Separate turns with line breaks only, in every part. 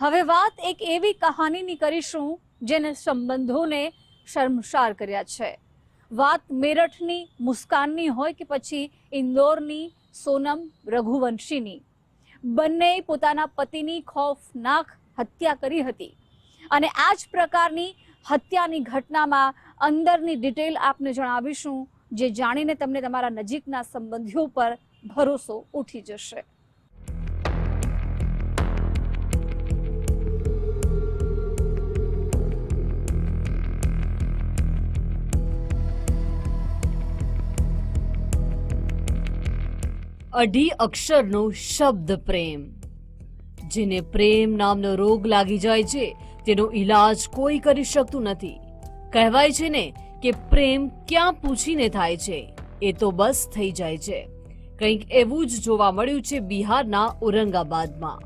હવે વાત એક એવી કહાનીની કરીશું, જેને સંબંધોને શર્મસાર કર્યા છે. વાત મેરઠની મુસ્કાનની હોય કે પછી ઇન્દોરની સોનમ રઘુવંશીની. બંને પોતાના પતિની ખોફનાક હત્યા કરી હતી. અને આ જ પ્રકારની હત્યાની ઘટનામાં અંદરની ડિટેલ આપને જણાવીશું, જે જાણીને તમને તમારા નજીકના સંબંધીઓ પર ભરોસો ઉઠી જશે.
અઢી અક્ષરનો શબ્દ પ્રેમ. જેને પ્રેમ નામનો રોગ લાગી જાય છે, તેનો ઈલાજ કોઈ કરી શકતું નથી. કહેવાય છે ને કે પ્રેમ ક્યાં પૂછીને થાય છે, એ તો બસ થઈ જાય છે. કંઈક એવું જ જોવા મળ્યું છે બિહારના ઔરંગાબાદમાં.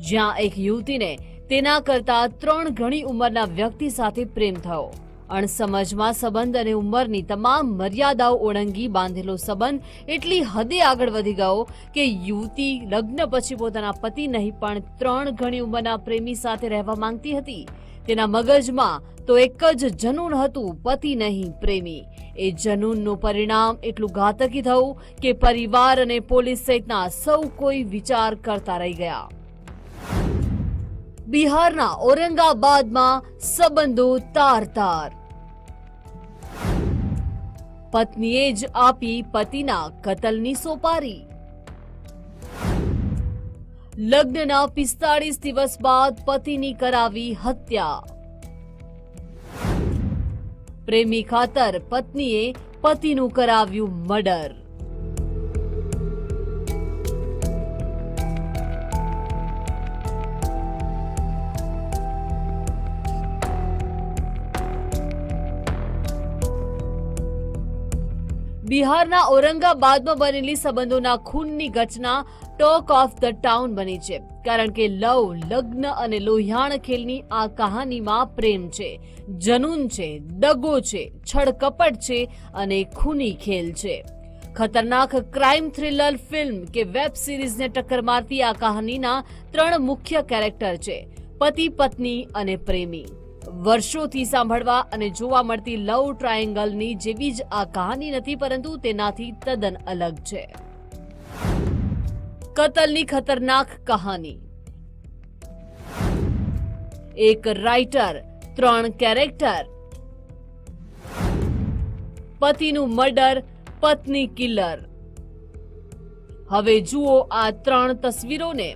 જ્યાં એક યુવતીને તેના કરતા ત્રણ ઘણી ઉંમરના વ્યક્તિ સાથે પ્રેમ થયો. અણસમજમાં સંબંધ અને ઉંમરની તમામ મર્યાદાઓ ઓળંગી બાંધેલો સંબંધ એટલી હદે આગળ વધી ગયો કે યુવતી લગ્ન પછી પોતાના પતિ નહીં, પણ ત્રણ ઘણી ઉંમરના પ્રેમી સાથે રહેવા માંગતી હતી. તેના મગજમાં તો એક જ જનૂન હતું, પતિ નહીં, પ્રેમી. એ જનૂનનું પરિણામ એટલું ઘાતકી થયું કે પરિવાર અને પોલીસ સહિતના સૌ કોઈ વિચાર કરતા રહી ગયા. બિહારના ઔરંગાબાદમાં સંબંધો તાર તાર પત્નીએ જ આપી પતિના કતલની સોપારી. લગ્નના પિસ્તાળીસ દિવસ બાદ પતિની કરાવી હત્યા. પ્રેમી ખાતર પત્નીએ પતિનું કરાવ્યું મર્ડર. બિહારના ઔરંગાબાદમાં બનેલી સંબંધોના ખૂનની ઘટના ટોક ઓફ ધ ટાઉન બની છે. કારણ કે લવ, લગ્ન અને લોહિયાણ ખેલની આ કહાનીમાં પ્રેમ છે, જનૂન છે, દગો છે, છળકપટ છે અને ખૂની ખેલ છે. ખતરનાક ક્રાઇમ થ્રિલર ફિલ્મ કે વેબ સિરીઝને ટક્કર મારતી આ કહાનીના ત્રણ મુખ્ય કેરેક્ટર છે, પતિ, પત્ની અને પ્રેમી. વર્ષોથી સાંભળવા અને જોવા મળતી લવ ટ્રાયેંગલની જેવી જ આ કહાની નથી, પરંતુ તેનાથી તદ્દન અલગ છે. કતલની ખતરનાક કહાની. એક રાઇટર ત્રણ કેરેક્ટર પતિનું મર્ડર પત્ની કિલર હવે જુઓ આ ત્રણ તસવીરોને.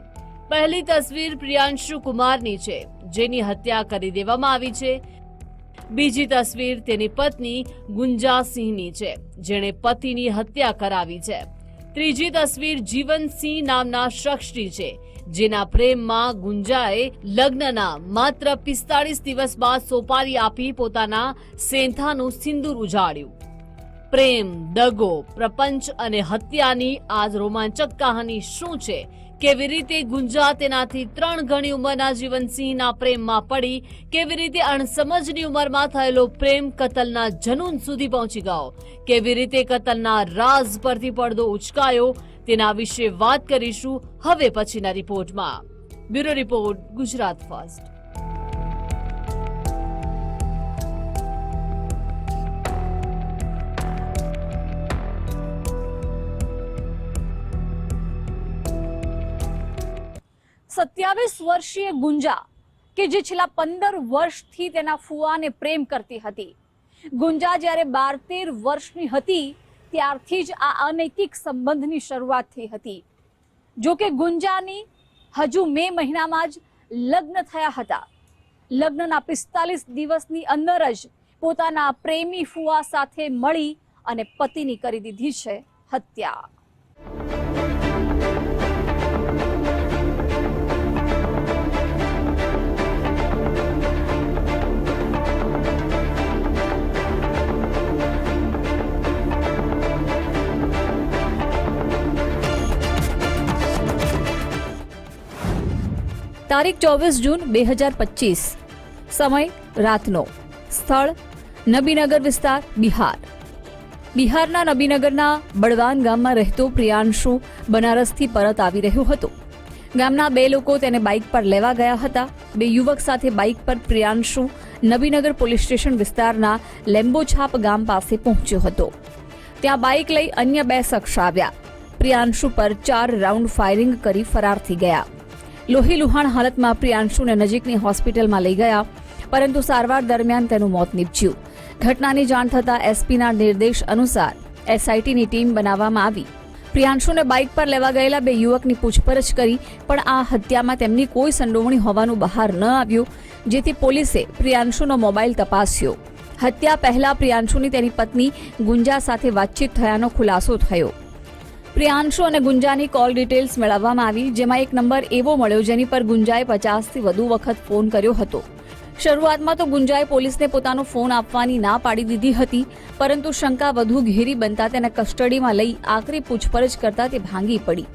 પહેલી તસવીર પ્રિયાંશુ કુમારની છે, જેની હત્યા કરી દેવામાં આવી છે. બીજી તસવીર તેની પત્ની ગુંજાસિંહની છે, જેણે પતિની હત્યા કરાવી છે. ત્રીજી તસવીર જીવનસિંહ નામના શખ્સની છે, જેના પ્રેમમાં ગુંજાએ લગ્નના માત્ર પિસ્તાળીસ દિવસ બાદ સોપારી આપી પોતાના સેંથાનું સિંદૂર ઉજાડ્યું પ્રેમ, દગો, પ્રપંચ અને હત્યાની આ રોમાંચક કહાની શું છે કેવી રીતે ગુંજા તેનાથી ત્રણ ગણી ઉંમરના જીવનસિંહના પ્રેમમાં પડી, કેવી રીતે અણસમજની ઉંમરમાં થયેલો પ્રેમ કતલના જનૂન સુધી પહોંચી ગયો, કેવી રીતે કતલના રાઝ પરથી પડદો ઉચકાયો, તેના વિશે વાત કરીશું હવે પછીના રિપોર્ટમાં. Bureau report, Gujarat first.
સત્યાવીસ વર્ષીય ગુંજા કે જે છેલ્લા પંદર વર્ષથી તેના ફુવાને પ્રેમ કરતી હતી. ગુંજા જ્યારે બાર તેર વર્ષની હતી, ત્યારથી જ આ અનૈતિક સંબંધની શરૂઆત થઈ હતી. જો કે ગુંજાની હજુ મે મહિનામાં જ લગ્ન થયા હતા. લગ્નના પિસ્તાલીસ દિવસની અંદર જ પોતાના પ્રેમી ફુવા સાથે મળી અને પતિની કરી દીધી છે હત્યા. તારીખ ચોવીસ જૂન બે હજાર પચીસ. સમય રાતનો. સ્થળ નબીનગર વિસ્તાર, બિહાર. બિહારના નબીનગરના બળવાન ગામમાં રહેતો પ્રિયાંશુ બનારસથી પરત આવી રહ્યો હતો. ગામના બે લોકો તેને બાઇક પર લેવા ગયા હતા. બે યુવક સાથે બાઇક પર પ્રિયાંશુ નબીનગર પોલીસ સ્ટેશન વિસ્તારના લેમ્બોછાપ ગામ પાસે પહોંચ્યો હતો. ત્યાં બાઇક લઈ અન્ય બે શખ્સ આવ્યા. પ્રિયાંશુ પર ચાર રાઉન્ડ ફાયરિંગ કરી ફરાર થઈ ગયા. લોહી લુહાણ હાલતમાં પ્રિયાંશુને નજીકની હોસ્પિટલમાં લઈ ગયા, પરંતુ સારવાર દરમિયાન તેનું મોત નીપજ્યું. ઘટનાની જાણ થતાં એસપીના નિર્દેશ અનુસાર એસઆઈટીની ટીમ બનાવવામાં આવી. પ્રિયાંશુને બાઇક પર લેવા ગયેલા બે યુવકની પૂછપરછ કરી, પણ આ હત્યામાં તેમની કોઈ સંડોવણી હોવાનું બહાર ન આવ્યું, જેથી પોલીસે પ્રિયાંશુનો મોબાઈલ તપાસ્યો. હત્યા પહેલા પ્રિયાંશુની તેની પત્ની ગુંજા સાથે વાતચીત થયાનો ખુલાસો થયો. પ્રિયાંશુ અને ગુંજાની કોલ ડિટેલ્સ મેળવવામાં આવી, જેમાં એક નંબર એવો મળ્યો જેની પર ગુંજાએ પચાસથી વધુ વખત ફોન કર્યો હતો. શરૂઆતમાં તો ગુંજાએ પોલીસને પોતાનો ફોન આપવાની ના પાડી દીધી હતી, પરંતુ શંકા વધુ ઘેરી બનતા તેને કસ્ટડીમાં લઈ આકરી પૂછપરછ કરતા તે ભાંગી પડી.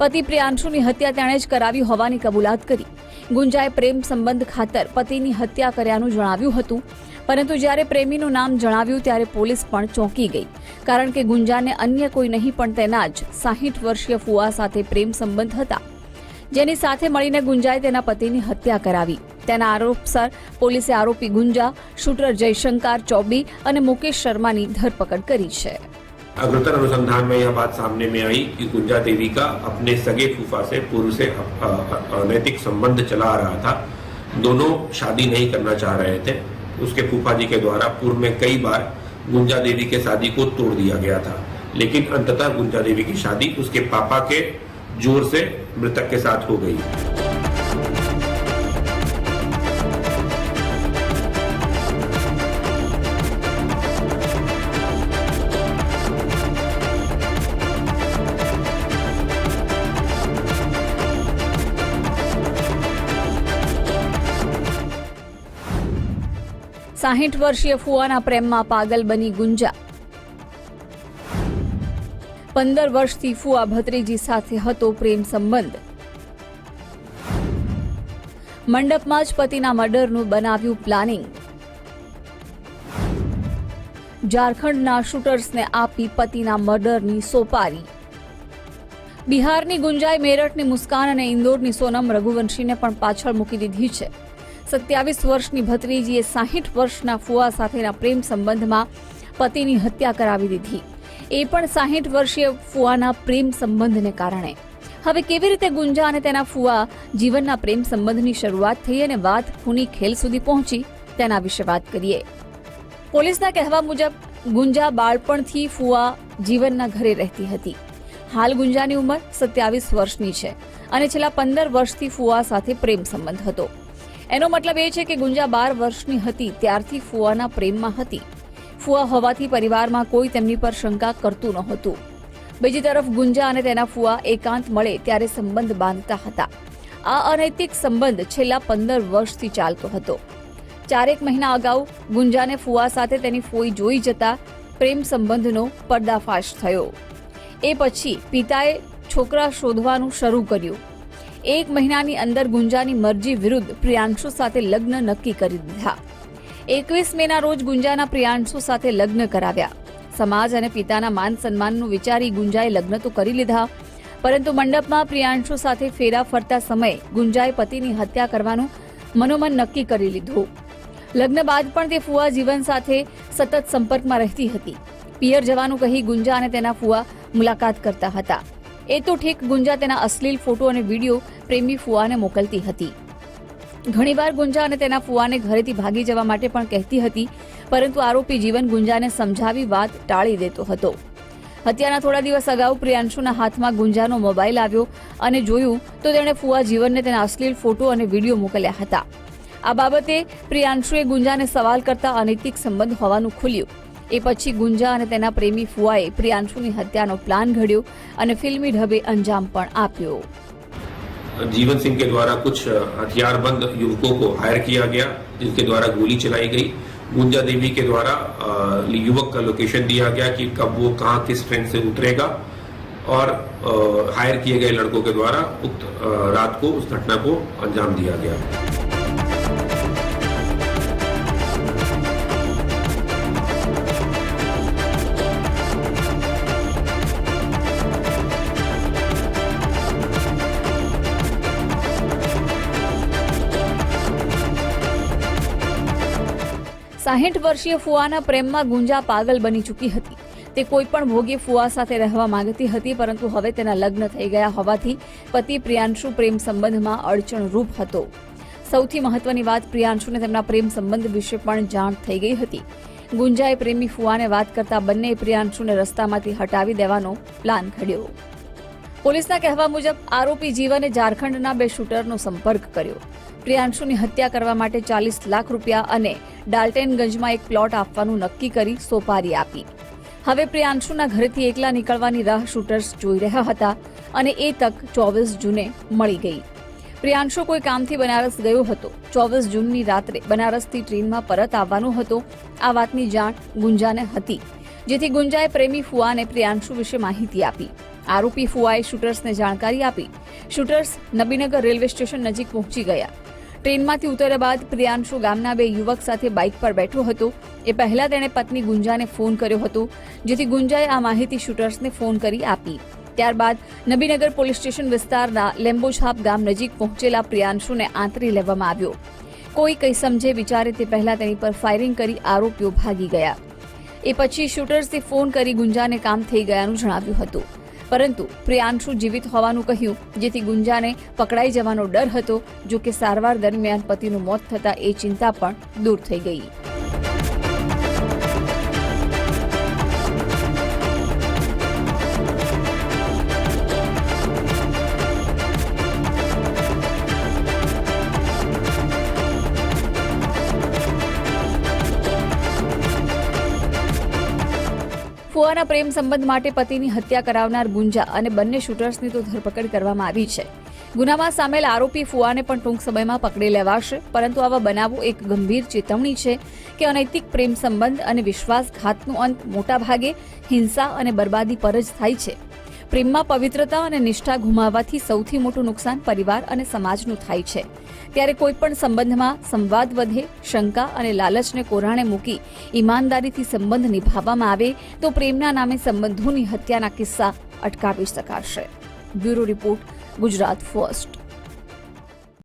પતિ પ્રિયાંશુની હત્યા તેણે જ કરાવી હોવાની કબૂલાત કરી. ગુંજાએ પ્રેમ સંબંધ ખાતર પતિની હત્યા કર્યાનું જણાવ્યું હતું. પરંતુ જ્યારે પ્રેમીનું નામ જણાવ્યું ત્યારે પોલીસ પણ ચોંકી ગઈ. કારણ કે ગુંજાને અન્ય કોઈ નહીં, પણ તેના જ સાહીઠ વર્ષીય ફુવા સાથે પ્રેમ સંબંધ હતા. જેની સાથે મળીને ગુંજાએ તેના પતિની હત્યા કરાવી. તેના આરોપસર પોલીસે આરોપી ગુંજા, શૂટર જયશંકર, ચૌબી અને મુકેશ શર્માની ધરપકડ કરી છે.
अग्रतर अनुसंधान में यह बात सामने में आई कि गुंजा देवी का अपने सगे फूफा से पूर्व से अनैतिक संबंध चला रहा था। दोनों शादी नहीं करना चाह रहे थे। उसके फूफा जी के द्वारा पूर्व में कई बार गुंजा देवी के शादी को तोड़ दिया गया था। लेकिन अंततः गुंजा देवी की शादी उसके पापा के ज़ोर से मृतक के साथ हो गई।
સાહીઠ વર્ષીય ફુવાના પ્રેમમાં પાગલ બની ગુંજા. પંદર વર્ષથી ફુવા ભત્રીજી સાથે હતો પ્રેમ સંબંધ. મંડપમાં જ પતિના મર્ડરનું બનાવ્યું પ્લાનિંગ. ઝારખંડના શૂટર્સને આપી પતિના મર્ડરની સોપારી. બિહારની ગુંજાઈ મેરઠની મુસ્કાન અને ઇન્દોરની સોનમ રઘુવંશીને પણ પાછળ મૂકી દીધી છે. સત્યાવીસ વર્ષની ભત્રીજીએ સાહીઠ વર્ષના ફુવા સાથેના પ્રેમ સંબંધમાં પતિની હત્યા કરાવી દીધી. એ પણ સાહીઠ વર્ષીય ફુવાના પ્રેમ સંબંધને કારણે. હવે કેવી રીતે ગુંજા અને તેના ફુવા જીવનના પ્રેમ સંબંધની શરૂઆત થઈ અને વાત ખૂની ખેલ સુધી પહોંચી, તેના વિશે વાત કરીએ. પોલીસના કહેવા મુજબ, ગુંજા બાળપણથી ફુવા જીવનના ઘરે રહેતી હતી. હાલ ગુંજાની ઉંમર સત્યાવીસ વર્ષની છે અને છેલ્લા પંદર વર્ષથી ફુવા સાથે પ્રેમ સંબંધ હતો. એનો મતલબ એ છે કે ગુંજા બાર વર્ષની હતી, ત્યારથી ફુવાના પ્રેમમાં હતી. ફુવા હોવાથી પરિવારમાં કોઈ તેમની પર શંકા કરતું નહોતું. બીજી તરફ ગુંજા અને તેના ફુવા એકાંત મળે ત્યારે સંબંધ બાંધતા હતા. આ અનૈતિક સંબંધ છેલ્લા પંદર વર્ષથી ચાલતો હતો. ચારેક મહિના અગાઉ ગુંજાને ફુવા સાથે તેની ફોઈ જોઈ જતા પ્રેમ સંબંધનો પર્દાફાશ થયો. એ પછી પિતાએ છોકરા શોધવાનું શરૂ કર્યું. એક મહિનાની અંદર ગુંજાની મરજી વિરુદ્ધ પ્રિયાંશુ સાથે લગ્ન નક્કી કરી દીધા. એકવીસ મેના રોજ ગુંજાના પ્રિયાંશુ સાથે લગ્ન કરાવ્યા. સમાજ અને પિતાના માન સન્માનનું વિચારી ગુંજાએ લગ્ન તો કરી લીધા, પરંતુ મંડપમાં પ્રિયાંશુ સાથે ફેરા ફરતા સમયે ગુંજાએ પતિની હત્યા કરવાનું મનોમન નક્કી કરી લીધું. લગ્ન બાદ પણ તે ફુવા જીવન સાથે સતત સંપર્કમાં રહેતી હતી. પિયર જવાનું કહી ગુંજા અને તેના ફુવા મુલાકાત કરતા હતા. એ તો ઠીક, ગુંજા તેના અશ્લીલ ફોટો અને વીડિયો પ્રેમી ફુવાને મોકલતી હતી. ઘણીવાર ગુંજા અને તેના ફુવાને ઘરેથી ભાગી જવા માટે પણ કહેતી હતી, પરંતુ આરોપી જીવન ગુંજાને સમજાવી વાત ટાળી દેતો હતો. હત્યાના થોડા દિવસ અગાઉ પ્રિયાંશુના હાથમાં ગુંજાનો મોબાઈલ આવ્યો અને જોયું તો તેણે ફુવા જીવનને તેના અશ્લીલ ફોટો અને વીડિયો મોકલ્યા હતા. આ બાબતે પ્રિયાંશુએ ગુંજાને સવાલ કરતા અનૈતિક સંબંધ હોવાનું ખુલ્યું. એ પછી ગુંજા અને તેના પ્રેમી ફુવાએ પ્રિયાંશુની હત્યાનો પ્લાન ઘડ્યો અને ફિલ્મી ઢબે અંજામ પણ આપ્યો
जीवन सिंह के द्वारा कुछ हथियारबंद युवकों को हायर किया गया जिनके द्वारा गोली चलाई गई गुंजा देवी के द्वारा अ, युवक का लोकेशन दिया गया कि कब वो कहाँ किस ट्रेन से उतरेगा और अ, हायर किए गए लड़कों के द्वारा उक्त अ, रात को उस घटना को अंजाम दिया गया
સાહીઠ વર્ષીય ફુવાના પ્રેમમાં ગુંજા પાગલ બની ચૂકી હતી. તે કોઈ પણ ભોગી ફુવા સાથે રહેવા માંગતી હતી, પરંતુ હવે તેના લગ્ન થઈ ગયા હોવાથી પતિ પ્રિયાંશુ પ્રેમ સંબંધમાં અડચણરૂપ હતો. સૌથી મહત્વની વાત પ્રિયાંશુને તેમના પ્રેમ સંબંધ વિશે પણ જાણ થઈ ગઈ હતી. ગુંજાએ પ્રેમી ફુવાને વાત કરતા બંને પ્રિયાંશુને રસ્તામાંથી હટાવી દેવાનો પ્લાન ઘડ્યો. પોલીસના કહેવા મુજબ, આરોપી જીવને ઝારખંડના બે શૂટરનો સંપર્ક કર્યો. પ્રિયાંશુની હત્યા કરવા માટે ચાલીસ લાખ રૂપિયા અને ડાલ્ટેનગંજમાં એક પ્લોટ આપવાનું નક્કી કરી સોપારી આપી. હવે પ્રિયાંશુના ઘરેથી એકલા નીકળવાની રાહ શૂટર્સ જોઈ રહ્યા હતા અને એ તક ચોવીસ જૂને મળી ગઈ. પ્રિયાંશુ કોઈ કામથી બનારસ ગયો હતો. ચોવીસ જૂનની રાત્રે બનારસથી ટ્રેનમાં પરત આવવાનો હતો. આ વાતની જાણ ગુંજાને હતી, જેથી ગુંજાએ પ્રેમી ફુઆને પ્રિયાંશુ વિશે માહિતી આપી. આરોપી ફુઆએ શૂટર્સને જાણકારી આપી. શૂટર્સ નબીનગર રેલવે સ્ટેશન નજીક પહોંચી ગયા. ટ્રેનમાંથી ઉતર્યા બાદ પ્રિયાંશુ ગામના બે યુવક સાથે બાઇક પર બેઠો હતો. એ પહેલા તેણે પત્ની ગુંજાને ફોન કર્યો હતો, જેથી ગુંજાએ આ માહિતી શૂટર્સને ફોન કરી આપી. ત્યારબાદ નબીનગર પોલીસ સ્ટેશન વિસ્તારના લેમ્બોછાપ ગામ નજીક પહોંચેલા પ્રિયાંશુને આંતરી લેવામાં આવ્યો. કોઈ કંઈ સમજે વિચારે તે પહેલા તેની પર ફાયરિંગ કરી આરોપીઓ ભાગી ગયા. એ પછી શૂટર્સે ફોન કરી ગુંજાને કામ થઈ ગયાનું જણાવ્યું હતું. પરંતુ પ્રિયાંશુ જીવિત હોવાનું કહ્યું, જેથી ગુંજાને પકડાઈ જવાનો ડર હતો જો કે સારવાર દરમિયાન પતિનું મોત થતાં એ ચિંતા પણ દૂર થઈ ગઈ. ફુવાના પ્રેમ સંબંધ માટે પતિની હત્યા કરાવનાર ગુંજા અને બંને શૂટર્સની તો ધરપકડ કરવામાં આવી છે. ગુનામાં સામેલ આરોપી ફુવાને પણ ટૂંક સમયમાં પકડી લેવાશે, પરંતુ આવા બનાવો એક ગંભીર ચેતવણી છે કે અનૈતિક પ્રેમ સંબંધ અને વિશ્વાસઘાતનો અંત મોટાભાગે હિંસા અને બરબાદી પર જ થાય છે. પ્રેમમાં પવિત્રતા અને નિષ્ઠા ગુમાવવાથી સૌથી મોટું નુકસાન પરિવાર અને સમાજનું થાય છે. ત્યારે કોઈપણ સંબંધમાં સંવાદ વધે, શંકા અને લાલચને કોરાણે મૂકી ઈમાનદારીથી સંબંધ નિભાવવામાં આવે તો પ્રેમના નામે સંબંધોની હત્યાના કિસ્સા અટકાવી શકાશે. Bureau report, Gujarat first.